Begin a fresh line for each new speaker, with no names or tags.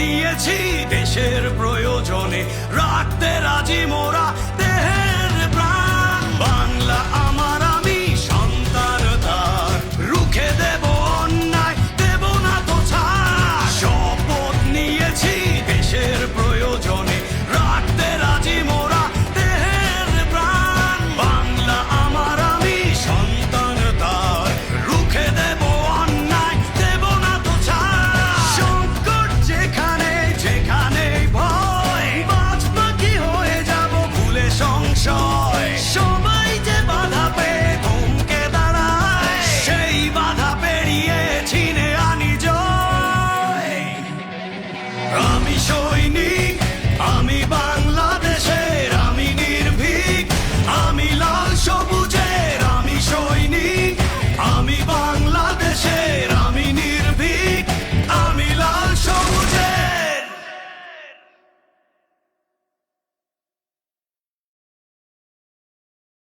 নিয়েছি দেশের প্রয়োজনে রাখতে রাজি মন